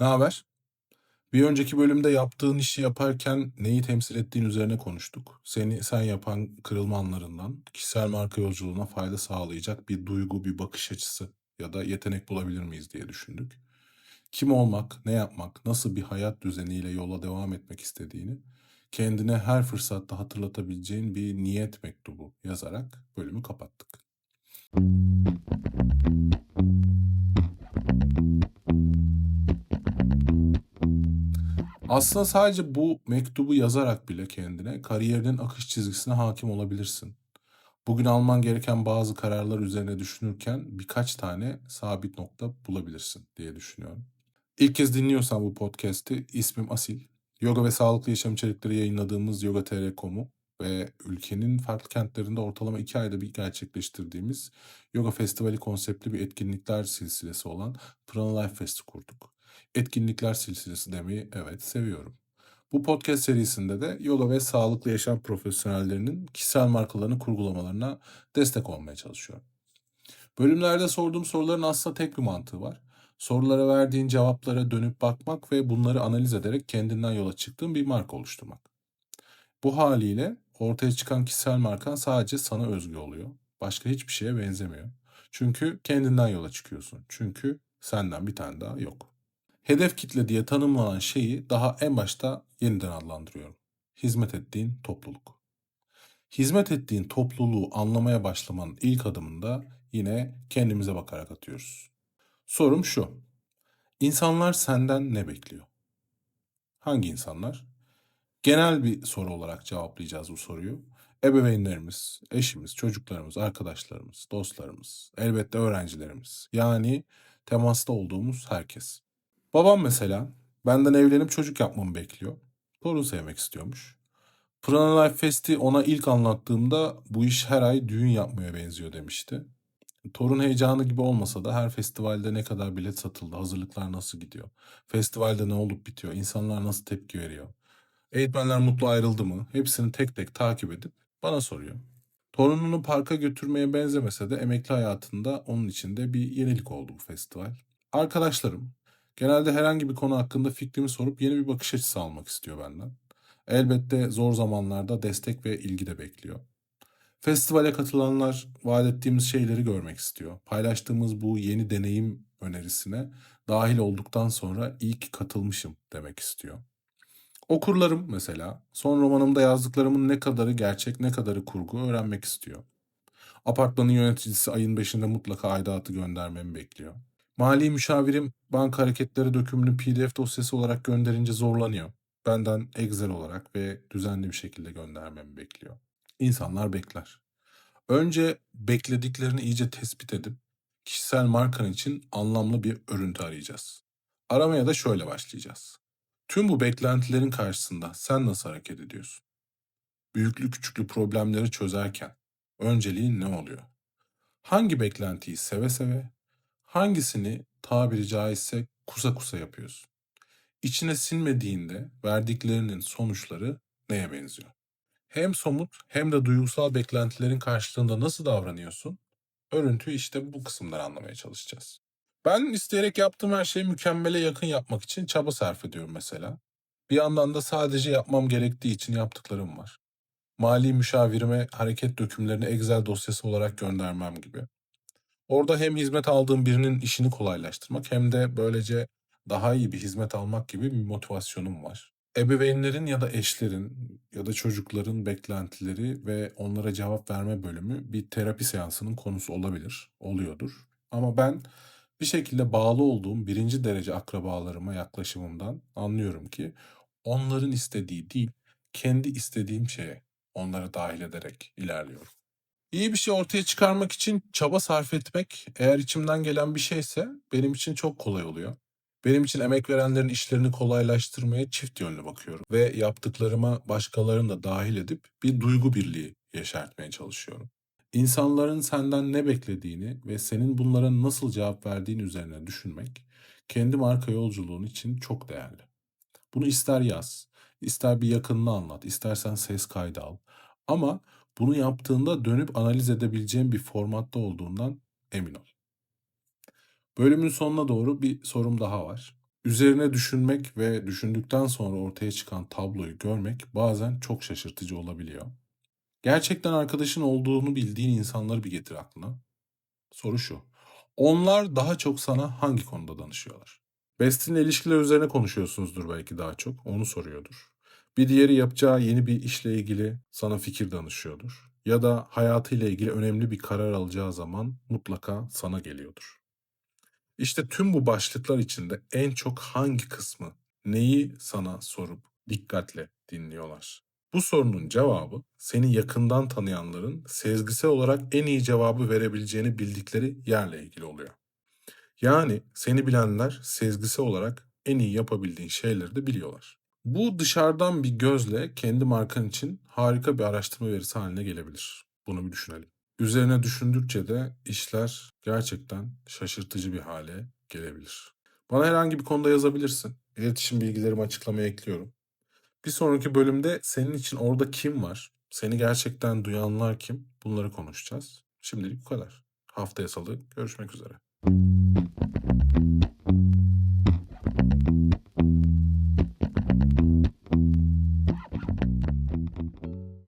Ne haber? Bir önceki bölümde yaptığın işi yaparken neyi temsil ettiğin üzerine konuştuk. Seni sen yapan kırılma anlarından kişisel marka yolculuğuna fayda sağlayacak bir duygu, bir bakış açısı ya da yetenek bulabilir miyiz diye düşündük. Kim olmak, ne yapmak, nasıl bir hayat düzeniyle yola devam etmek istediğini kendine her fırsatta hatırlatabileceğin bir niyet mektubu yazarak bölümü kapattık. Aslında sadece bu mektubu yazarak bile kendine kariyerinin akış çizgisine hakim olabilirsin. Bugün alman gereken bazı kararlar üzerine düşünürken birkaç tane sabit nokta bulabilirsin diye düşünüyorum. İlk kez dinliyorsan bu podcast'i ismim Asil. Yoga ve sağlıklı yaşam içerikleri yayınladığımız Yoga TR.com'u ve ülkenin farklı kentlerinde ortalama iki ayda bir gerçekleştirdiğimiz Yoga Festivali konseptli bir etkinlikler silsilesi olan Prana Life Fest'i kurduk. Etkinlikler silsilesi demeyi evet seviyorum. Bu podcast serisinde de yoga ve sağlıklı yaşam profesyonellerinin kişisel markalarını kurgulamalarına destek olmaya çalışıyorum. Bölümlerde sorduğum soruların aslında tek bir mantığı var. Sorulara verdiğin cevaplara dönüp bakmak ve bunları analiz ederek kendinden yola çıktığın bir marka oluşturmak. Bu haliyle ortaya çıkan kişisel markan sadece sana özgü oluyor. Başka hiçbir şeye benzemiyor. Çünkü kendinden yola çıkıyorsun. Çünkü senden bir tane daha yok. Hedef kitle diye tanımlanan şeyi daha en başta yeniden adlandırıyorum. Hizmet ettiğin topluluk. Hizmet ettiğin topluluğu anlamaya başlamanın ilk adımında yine kendimize bakarak atıyoruz. Sorum şu. İnsanlar senden ne bekliyor? Hangi insanlar? Genel bir soru olarak cevaplayacağız bu soruyu. Ebeveynlerimiz, eşimiz, çocuklarımız, arkadaşlarımız, dostlarımız, elbette öğrencilerimiz. Yani temasta olduğumuz herkes. Babam mesela benden evlenip çocuk yapmamı bekliyor. Torun sevmek istiyormuş. Prana Life Fest'i ona ilk anlattığımda bu iş her ay düğün yapmaya benziyor demişti. Torun heyecanı gibi olmasa da her festivalde ne kadar bilet satıldı, hazırlıklar nasıl gidiyor, festivalde ne olup bitiyor, insanlar nasıl tepki veriyor, eğitmenler mutlu ayrıldı mı hepsini tek tek takip edip bana soruyor. Torununu parka götürmeye benzemese de emekli hayatında onun için de bir yenilik oldu bu festival. Arkadaşlarım genelde herhangi bir konu hakkında fikrimi sorup yeni bir bakış açısı almak istiyor benden. Elbette zor zamanlarda destek ve ilgi de bekliyor. Festivale katılanlar vaat ettiğimiz şeyleri görmek istiyor. Paylaştığımız bu yeni deneyim önerisine dahil olduktan sonra iyi katılmışım demek istiyor. Okurlarım mesela son romanımda yazdıklarımın ne kadarı gerçek ne kadarı kurgu öğrenmek istiyor. Apartmanın yöneticisi ayın 5'inde mutlaka aidatı göndermemi bekliyor. Mali müşavirim banka hareketleri dökümünü pdf dosyası olarak gönderince zorlanıyor. Benden Excel olarak ve düzenli bir şekilde göndermemi bekliyor. İnsanlar bekler. Önce beklediklerini iyice tespit edip kişisel markan için anlamlı bir örüntü arayacağız. Aramaya da şöyle başlayacağız. Tüm bu beklentilerin karşısında sen nasıl hareket ediyorsun? Büyüklü küçüklü problemleri çözerken önceliğin ne oluyor? Hangi beklentiyi seve seve, hangisini tabiri caizse kusa kusa yapıyorsun? İçine sinmediğinde verdiklerinin sonuçları neye benziyor? Hem somut hem de duygusal beklentilerin karşılığında nasıl davranıyorsun? Örüntüyü işte bu kısımları anlamaya çalışacağız. Ben isteyerek yaptığım her şeyi mükemmele yakın yapmak için çaba sarf ediyorum mesela. Bir yandan da sadece yapmam gerektiği için yaptıklarım var. Mali müşavirime hareket dökümlerini Excel dosyası olarak göndermem gibi. Orada hem hizmet aldığım birinin işini kolaylaştırmak hem de böylece daha iyi bir hizmet almak gibi bir motivasyonum var. Ebeveynlerin ya da eşlerin ya da çocukların beklentileri ve onlara cevap verme bölümü bir terapi seansının konusu olabilir, oluyordur. Ama ben bir şekilde bağlı olduğum birinci derece akrabalarıma yaklaşımımdan anlıyorum ki onların istediği değil, kendi istediğim şeye onları dahil ederek ilerliyorum. İyi bir şey ortaya çıkarmak için çaba sarf etmek eğer içimden gelen bir şeyse benim için çok kolay oluyor. Benim için emek verenlerin işlerini kolaylaştırmaya çift yönlü bakıyorum ve yaptıklarıma başkalarını da dahil edip bir duygu birliği yeşertmeye çalışıyorum. İnsanların senden ne beklediğini ve senin bunlara nasıl cevap verdiğin üzerine düşünmek kendi marka yolculuğun için çok değerli. Bunu ister yaz, ister bir yakınını anlat, istersen ses kaydı al. Ama bunu yaptığında dönüp analiz edebileceğin bir formatta olduğundan emin ol. Bölümün sonuna doğru bir sorum daha var. Üzerine düşünmek ve düşündükten sonra ortaya çıkan tabloyu görmek bazen çok şaşırtıcı olabiliyor. Gerçekten arkadaşın olduğunu bildiğin insanları bir getir aklına. Soru şu. Onlar daha çok sana hangi konuda danışıyorlar? Bestinle ilişkiler üzerine konuşuyorsunuzdur belki daha çok. Onu soruyordur. Bir diğeri yapacağı yeni bir işle ilgili sana fikir danışıyordur. Ya da hayatıyla ilgili önemli bir karar alacağı zaman mutlaka sana geliyordur. İşte tüm bu başlıklar içinde en çok hangi kısmı, neyi sana sorup dikkatle dinliyorlar? Bu sorunun cevabı seni yakından tanıyanların sezgisel olarak en iyi cevabı verebileceğini bildikleri yerle ilgili oluyor. Yani seni bilenler sezgisel olarak en iyi yapabildiğin şeyleri de biliyorlar. Bu dışarıdan bir gözle kendi markan için harika bir araştırma verisi haline gelebilir. Bunu bir düşünelim. Üzerine düşündükçe de işler gerçekten şaşırtıcı bir hale gelebilir. Bana herhangi bir konuda yazabilirsin. İletişim bilgilerimi açıklamaya ekliyorum. Bir sonraki bölümde senin için orada kim var? Seni gerçekten duyanlar kim? Bunları konuşacağız. Şimdilik bu kadar. Haftaya salı görüşmek üzere.